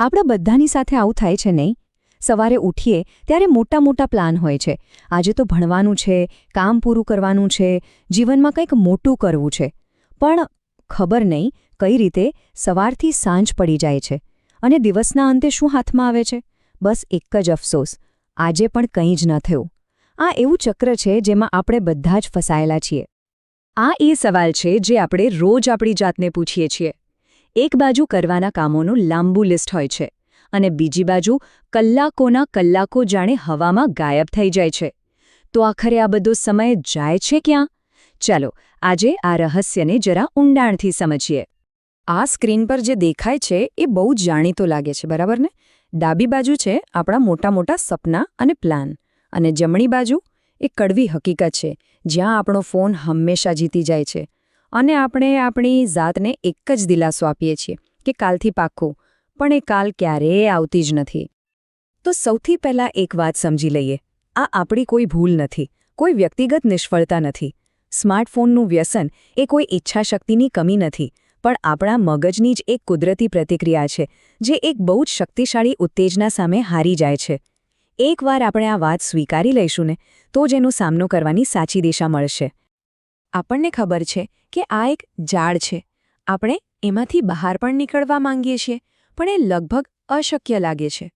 આપણા બધાની સાથે આવું થાય છે નહીં? સવારે ઉઠીએ ત્યારે મોટા મોટા પ્લાન હોય છે. આજે તો ભણવાનું છે, કામ પૂરું કરવાનું છે, જીવનમાં કંઈક મોટું કરવું છે. પણ ખબર નહીં કઈ રીતે સવારથી સાંજ પડી જાય છે. અને દિવસના અંતે શું હાથમાં આવે છે? બસ એક જ અફસોસ. આજે પણ કંઈ જ ન થયું. આ એવું ચક્ર છે જેમાં આપણે બધા જ ફસાયેલા છીએ. આ એ સવાલ છે જે આપણે રોજ આપણી જાતને પૂછીએ છીએ. એક બાજુ કરવાના કામોનું લાંબુ લિસ્ટ હોય છે અને બીજી બાજુ કલાકોના કલાકો જાણે હવામાં ગાયબ થઈ જાય છે. તો આખરે આ બધો સમય જાય છે ક્યાં? ચાલો, આજે આ રહસ્યને જરા ઊંડાણથી સમજીએ. આ સ્ક્રીન પર જે દેખાય છે એ બહુ જાણીતો લાગે છે, બરાબર ને? ડાબી બાજુ છે આપણા મોટા મોટા સપના અને પ્લાન અને જમણી બાજુ એ કડવી હકીકત છે, જ્યાં આપણો ફોન હંમેશા જીતી જાય છે. અને આપણે આપણી જાતને એક જ દિલાસો આપીએ છીએ કે કાલથી પાક્કું, પણ એ કાલ ક્યારેય આવતી જ નથી. તો સૌથી પહેલાં એક વાત સમજી લઈએ. આ આપણી કોઈ ભૂલ નથી, કોઈ વ્યક્તિગત નિષ્ફળતા નથી. સ્માર્ટફોનનું વ્યસન એ કોઈ ઈચ્છાશક્તિની કમી નથી, પણ આપણા મગજની જ એક કુદરતી પ્રતિક્રિયા છે, જે એક બહુ જ શક્તિશાળી ઉત્તેજના સામે હારી જાય છે. એકવાર આપણે આ વાત સ્વીકારી લઈશું ને, તો જ એનો સામનો કરવાની સાચી દિશા મળશે. આપણને ખબર છે કે આ એક જાળ છે. આપણે એમાંથી બહાર પણ નીકળવા માંગીએ છીએ, પણ એ લગભગ અશક્ય લાગે છે.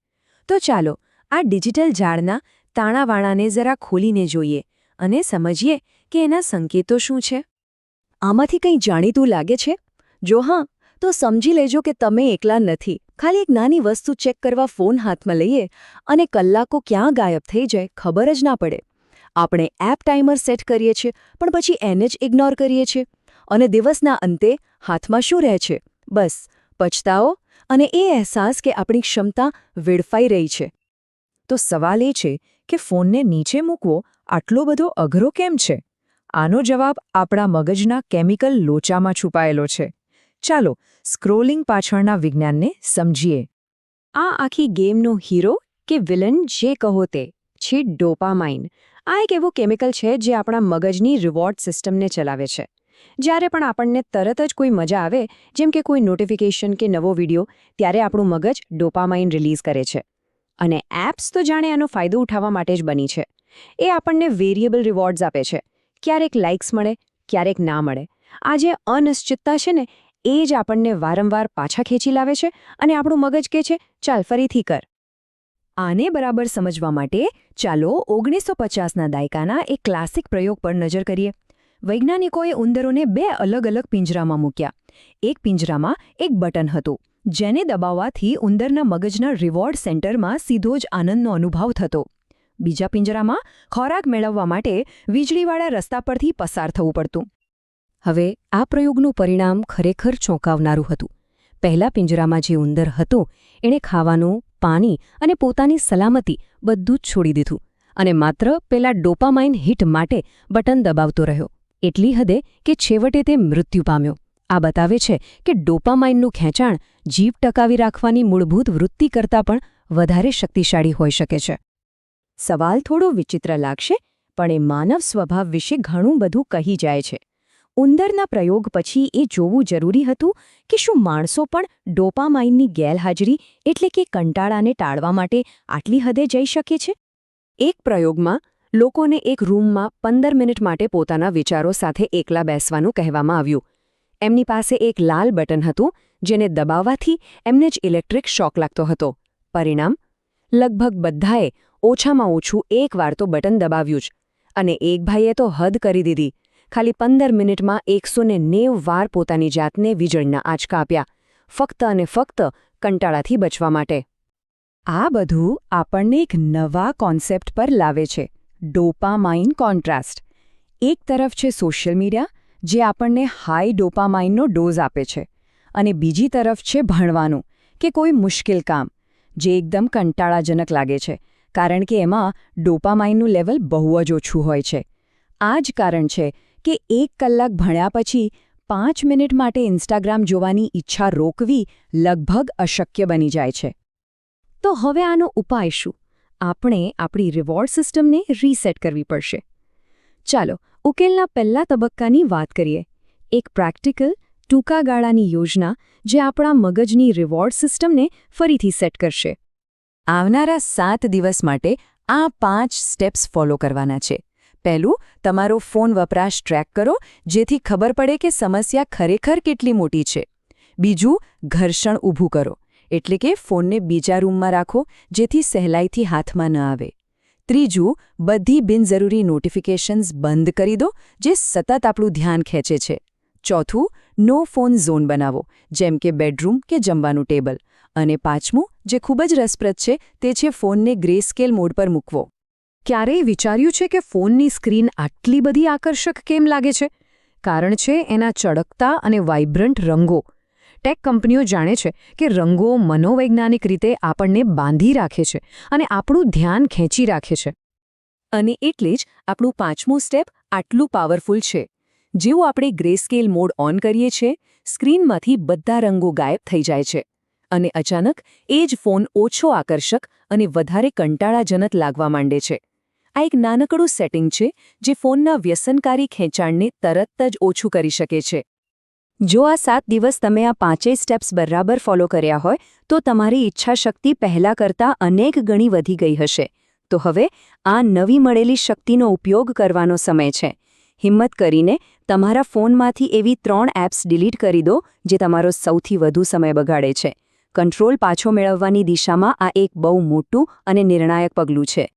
તો ચાલો, આ ડિજિટલ ઝાડના તાણાવાણાને જરા ખોલીને જોઈએ અને સમજીએ કે એના સંકેતો શું છે. આમાંથી કંઈ જાણીતું લાગે છે? જો હા, તો સમજી લેજો કે તમે એકલા નથી. ખાલી એક નાની વસ્તુ ચેક કરવા ફોન હાથમાં લઈએ અને કલાકો ક્યાં ગાયબ થઈ જાય ખબર જ ના પડે. આપણે એપ ટાઈમર સેટ કરીએ છીએ, પણ પછી એને જ ઇગ્નોર કરીએ છીએ. અને દિવસના અંતે હાથમાં શું રહે છે? બસ પછતાઓ અને એ અહેસાસ કે આપણી ક્ષમતા વેડફાઈ રહી છે. તો સવાલ એ છે કે ફોનને નીચે મૂકવો આટલો બધો અઘરો કેમ છે? આનો જવાબ આપણા મગજના કેમિકલ લોચામાં છુપાયેલો છે. ચાલો, સ્ક્રોલિંગ પાછળના વિજ્ઞાનને સમજીએ. આ આખી ગેમનો હીરો કે વિલન જે કહો તે, છે ડોપામાઇન. આ એક એવું કેમિકલ છે જે આપણા મગજની રિવોર્ડ સિસ્ટમને ચલાવે છે. જ્યારે પણ આપણને તરત જ કોઈ મજા આવે, જેમ કે કોઈ નોટિફિકેશન કે નવો વિડિયો ત્યારે આપણું મગજ ડોપામાઇન રિલીઝ કરે છે. અને એપ્સ તો જાણે આનો ફાયદો ઉઠાવવા માટે જ બની છે. એ આપણને વેરિયેબલ રિવોર્ડ્સ આપે છે. ક્યારેક લાઇક્સ મળે, ક્યારેક ના મળે. આ જે અનિશ્ચિતતા છે ને, એ જ આપણને વારંવાર પાછા ખેંચી લાવે છે અને આપણું મગજ કહે છે, ચાલ ફરીથી કર. આને બરાબર સમજવા માટે ચાલો ઓગણીસો પચાસના દાયકાના એક ક્લાસિક પ્રયોગ પર નજર કરીએ. વૈજ્ઞાનિકોએ ઉંદરોને બે અલગ અલગ પિંજરામાં મૂક્યા. એક પિંજરામાં એક બટન હતું, જેને દબાવવાથી ઉંદરના મગજના રિવોર્ડ સેન્ટરમાં સીધો જ આનંદનો અનુભવ થતો. બીજા પિંજરામાં ખોરાક મેળવવા માટે વીજળીવાળા રસ્તા પરથી પસાર થવું પડતું. હવે આ પ્રયોગનું પરિણામ ખરેખર ચોંકાવનારું હતું. પહેલા પિંજરામાં જે ઉંદર હતો, એણે ખાવાનું પાણી અને પોતાની સલામતી બધું જ છોડી દીધું અને માત્ર પેલા ડોપામાઇન હિટ માટે બટન દબાવતો રહ્યો. એટલી હદે કે છેવટે તે મૃત્યુ પામ્યો. આ બતાવે છે કે ડોપામાઇનનું ખેંચાણ જીવ ટકાવી રાખવાની મૂળભૂત વૃત્તિ કરતાં પણ વધારે શક્તિશાળી હોઈ શકે છે. સવાલ થોડો વિચિત્ર લાગશે, પણ એ માનવ સ્વભાવ વિશે ઘણું બધું કહી જાય છે. ઉંદરના પ્રયોગ પછી એ જોવું જરૂરી હતું કે શું માણસો પણ ડોપામાઇનની ગેરહાજરી એટલે કે કંટાળાને ટાળવા માટે આટલી હદે જઈ શકે છે? એક પ્રયોગમાં લોકોને એક રૂમમાં પંદર મિનિટ માટે પોતાના વિચારો સાથે એકલા બેસવાનું કહેવામાં આવ્યું. એમની પાસે એક લાલ બટન હતું, જેને દબાવવાથી એમને જ ઇલેક્ટ્રિક શોક લાગતો હતો. પરિણામ? લગભગ બધાએ ઓછામાં ઓછું એક વાર તો બટન દબાવ્યું જ, અને એક ભાઈએ તો હદ કરી દીધી. ખાલી પંદર મિનિટમાં એકસો નેવ વાર પોતાની જાતને વીજળીના આંચકા આપ્યા, ફક્ત અને ફક્ત કંટાળાથી બચવા માટે. આ બધું આપણને એક નવા કોન્સેપ્ટ પર લાવે છે, ડોપામાઇન કોન્ટ્રાસ્ટ. એક તરફ છે સોશિયલ મીડિયા, જે આપણને હાઈ ડોપામાઇનનો ડોઝ આપે છે, અને બીજી તરફ છે ભણવાનું, કે કોઈ મુશ્કેલ કામ, જે એકદમ કંટાળાજનક લાગે છે, કારણ કે એમાં ડોપામાઇનનું લેવલ બહુ જ ઓછું હોય છે. આ જ કારણ છે કે એક કલાક ભણ્યા પછી પાંચ મિનિટ માટે ઇન્સ્ટાગ્રામ જોવાની ઈચ્છા રોકવી લગભગ અશક્ય બની જાય છે. તો હવે આનો ઉપાય શું? આપણે આપણી રિવોર્ડ સિસ્ટમને રીસેટ કરવી પડશે. ચાલો, ઉકેલના પહેલા તબક્કાની વાત કરીએ. એક પ્રેક્ટિકલ ટૂંકા ગાળાની યોજના જે આપણા મગજની રિવોર્ડ સિસ્ટમને ફરીથી સેટ કરશે. આવનારા સાત દિવસ માટે આ પાંચ સ્ટેપ્સ ફોલો કરવાના છે. પહેલું, તમારો ફોન વપરાશ ટ્રેક કરો, જેથી ખબર પડે કે સમસ્યા ખરેખર કેટલી મોટી છે. બીજું, ઘર્ષણ ઊભું કરો, એટલે કે ફોનને બીજા રૂમમાં રાખો, જેથી સહેલાઈથી હાથમાં ન આવે. ત્રીજું, બધી બિનજરૂરી નોટિફિકેશન્સ બંધ કરી દો, જે સતત આપણું ધ્યાન ખેંચે છે. ચોથું, નો ફોન ઝોન બનાવો, જેમ કે બેડરૂમ કે જમવાનું ટેબલ. અને પાંચમું, જે ખૂબ જ રસપ્રદ છે, તે છે ફોનને ગ્રે સ્કેલ મોડ પર મૂકવો. ક્યારેય વિચાર્યું છે કે ફોનની સ્ક્રીન આટલી બધી આકર્ષક કેમ લાગે છે? કારણ છે, એના ચળકતા અને વાઇબ્રન્ટ રંગો. ટેક કંપનીઓ જાણે છે કે રંગો મનોવૈજ્ઞાનિક રીતે આપણને બાંધી રાખે છે અને આપણું ધ્યાન ખેંચી રાખે છે. અને એટલે જ આપણું પાંચમું સ્ટેપ આટલું પાવરફુલ છે. જેવું આપણે ગ્રેસ્કેલ મોડ ઓન કરીએ છીએ, સ્ક્રીનમાંથી બધા રંગો ગાયબ થઈ જાય છે. અને અચાનક એ જ ફોન ઓછો આકર્ષક અને વધારે કંટાળાજનક લાગવા માંડે છે. આ એક નાનકડું સેટિંગ છે, જે ફોનના વ્યસનકારી ખેંચાણને તરત જ ઓછું કરી શકે છે. જો આ સાત દિવસ તમે આ પાંચેય સ્ટેપ્સ બરાબર ફોલો કર્યા હોય, તો તમારી ઈચ્છાશક્તિ પહેલાં કરતાં અનેક ગણી વધી ગઈ હશે. તો હવે આ નવી મળેલી શક્તિનો ઉપયોગ કરવાનો સમય છે. હિંમત કરીને તમારા ફોનમાંથી એવી ત્રણ એપ્સ ડિલીટ કરી દો, જે તમારો સૌથી વધુ સમય બગાડે છે. કંટ્રોલ પાછો મેળવવાની દિશામાં આ એક બહુ મોટું અને નિર્ણાયક પગલું છે.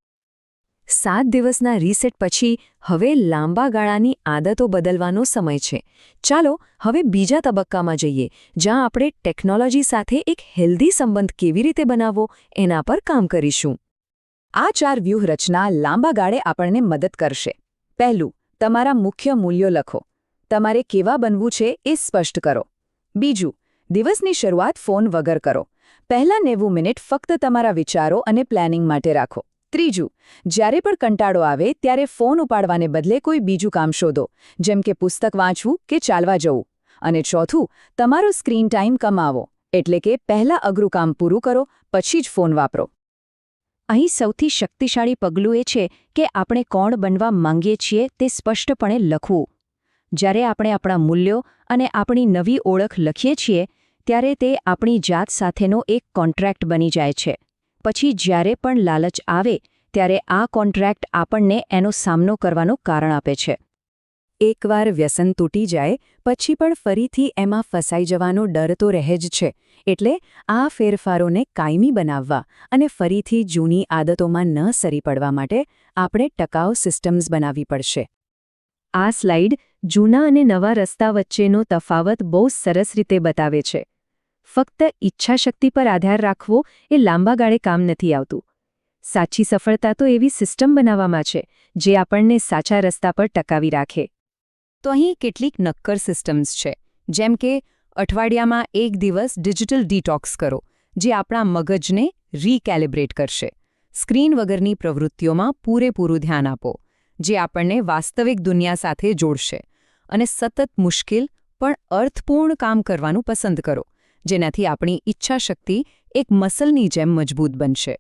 સાત દિવસના રીસેટ પછી હવે લાંબા ગાળાની આદતો બદલવાનો સમય છે. ચાલો હવે બીજા તબક્કામાં જઈએ, જ્યાં આપણે ટેકનોલોજી સાથે એક હેલ્ધી સંબંધ કેવી રીતે બનાવવો એના પર કામ કરીશું. આ ચાર વ્યૂહરચના લાંબા ગાળે આપણને મદદ કરશે. પહેલું, તમારા મુખ્ય મૂલ્યો લખો. તમારે કેવા બનવું છે એ સ્પષ્ટ કરો. બીજું, દિવસની શરૂઆત ફોન વગર કરો. પહેલા નેવું મિનિટ ફક્ત તમારા વિચારો અને પ્લાનિંગ માટે રાખો. ત્રીજું, જ્યારે પણ કંટાળો આવે ત્યારે ફોન ઉપાડવાને બદલે કોઈ બીજું કામ શોધો, જેમ કે પુસ્તક વાંચવું કે ચાલવા જવું. અને ચોથું, તમારો સ્ક્રીન ટાઈમ કમાવો, એટલે કે પહેલા અઘરું કામ પૂરું કરો, પછી જ ફોન વાપરો. અહીં સૌથી શક્તિશાળી પગલું એ છે કે આપણે કોણ બનવા માંગીએ છીએ તે સ્પષ્ટપણે લખવું. જ્યારે આપણે આપણા મૂલ્યો અને આપણી નવી ઓળખ લખીએ છીએ, ત્યારે તે આપણી જાત સાથેનો એક કોન્ટ્રાક્ટ બની જાય છે. પછી જ્યારે પણ લાલચ આવે, ત્યારે આ કોન્ટ્રાક્ટ આપણને એનો સામનો કરવાનું કારણ આપે છે. એકવાર વ્યસન તૂટી જાય, પછી પણ ફરીથી એમાં ફસાઈ જવાનો ડર તો રહે જ છે, એટલે આ ફેરફારોને કાયમી બનાવવા અને ફરીથી જૂની આદતોમાં ન સરી પડવા માટે આપણે ટકાઉ સિસ્ટમ્સ બનાવવી પડશે. આ સ્લાઇડ જૂના અને નવા રસ્તા વચ્ચેનો તફાવત બહુ સરસ રીતે બતાવે છે. ફક્ત ઈચ્છાશક્તિ પર આધાર રાખવો એ લાંબા ગાળે કામ નથી આવતું. સાચી સફળતા તો એવી સિસ્ટમ બનાવવામાં છે, જે આપણને સાચા રસ્તા પર ટકાવી રાખે. તો અહીં કેટલીક નક્કર સિસ્ટમ્સ છે, જેમ કે અઠવાડિયામાં એક દિવસ ડિજિટલ ડિટોક્સ કરો, જે આપણા મગજને રીકેલિબ્રેટ કરશે. સ્ક્રીન વગરની પ્રવૃત્તિઓમાં પૂરેપૂરું ધ્યાન આપો, જે આપણને વાસ્તવિક દુનિયા સાથે જોડશે અને સતત મુશ્કેલ, પણ અર્થપૂર્ણ કામ કરવાનું પસંદ કરો. જેનાથી આપણી ઈચ્છાશક્તિ એક મસલની જેમ મજબૂત બનશે.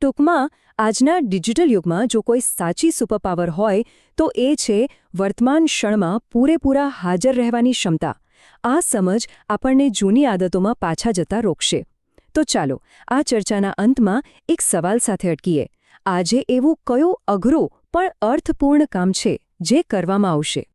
ટૂંકમાં, આજના ડિજિટલ યુગમાં જો કોઈ સાચી સુપરપાવર હોય, તો એ છે વર્તમાન ક્ષણમાં પૂરેપૂરા હાજર રહેવાની ક્ષમતા. આ સમજ આપણને જૂની આદતોમાં પાછા જતા રોકશે. તો ચાલો, આ ચર્ચાના અંતમાં એક સવાલ સાથે અટકીએ. આજે એવું કયું અઘરું પણ અર્થપૂર્ણ કામ છે જે કરવામાં આવશે?